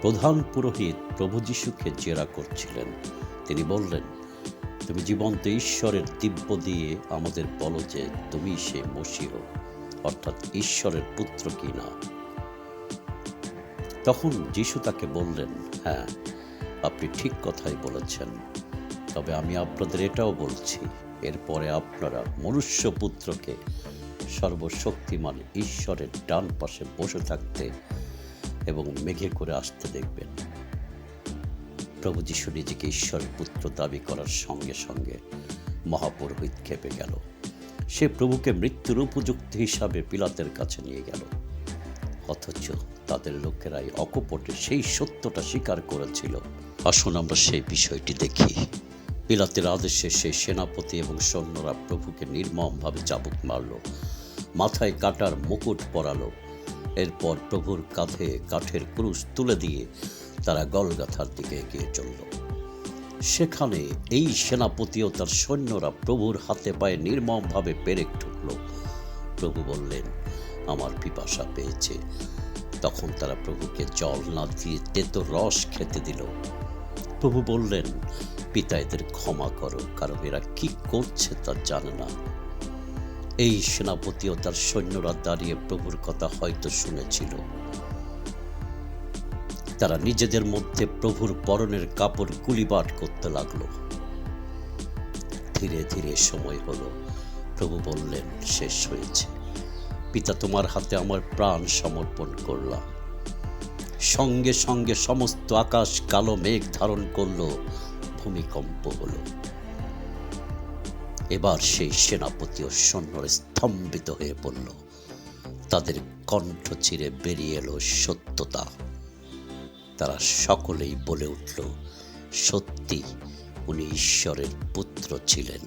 প্রধান পুরোহিত প্রভু যিশুকে জেরা করছিলেন। তিনি বললেন, তুমি জীবন্ত ঈশ্বরের দিব্য দিয়ে আমাদের বলো যে তুমি সে মসিহ, অর্থাৎ ঈশ্বরের পুত্র কি না? তখন যিশু তাকে বললেন হ্যাঁ আপনি ঠিক কথাই বলেছেন। তবে আমি আপনাদের এটাও বলছি, এরপরে আপনারা মনুষ্য পুত্রকে সর্বশক্তিমান ঈশ্বরের ডান পাশে বসে থাকতে এবং মেঘে করে আসতে দেখবেন। প্রভু যিশু নিজেকে ঈশ্বরের পুত্র দাবি করার সঙ্গে সঙ্গে মহাপুরোহিত খেপে গেল। সে প্রভুকে মৃত্যুর উপযুক্ত হিসাবে পিলাতের কাছে নিয়ে গেল। অথচ তাদের লোকেরাই অকপটে সেই সত্যটা স্বীকার করেছিল। আসুন আমরা সেই বিষয়টি দেখি। পিলাতের আদেশে সেই সেনাপতি এবং সৈন্যরা প্রভুকে নির্মমভাবে চাবুক মারল। মাথায় কাটার মুকুট পরালো। এরপর প্রভুর কাঁধে কাঠের ক্রুশ তুলে দিয়ে তারা গলগাথার দিকে এগিয়ে চলল। সেখানে এই সেনাপতি ও তার সৈন্যরা প্রভুর হাতে পায়ে নির্মমভাবে পেরেক ঠুকল। প্রভু বললেন, আমার পিপাসা পেয়েছে। তখন তারা প্রভুকে জল না দিয়ে তেতো রস খেতে দিল। প্রভু বললেন, পিতা এদের ক্ষমা করো, কারণ এরা কি করছে তা জানে না। এই সেনাপতি ও তার সৈন্যরা দাঁড়িয়ে প্রভুর কথা হয়তো শুনেছিল। তারা নিজেদের মধ্যে প্রভুর পরনের কাপড় গুলিবাট করতে লাগল। ধীরে ধীরে সময় হলো। প্রভু বললেন, শেষ হয়েছে। পিতা তোমার হাতে আমার প্রাণ সমর্পণ করলাম। সঙ্গে সঙ্গে সমস্ত আকাশ, কালো, মেঘ ধারণ করল। ভূমিকম্প হলো। এবার সেই সেনাপতি ও সৈন্যরা স্তম্ভিত হয়ে পড়ল। তাদের কণ্ঠ চিরে বেরিয়ে এলো সত্যতা। তারা সকলেই বলে উঠল, সত্যি, উনি ঈশ্বরের পুত্র ছিলেন।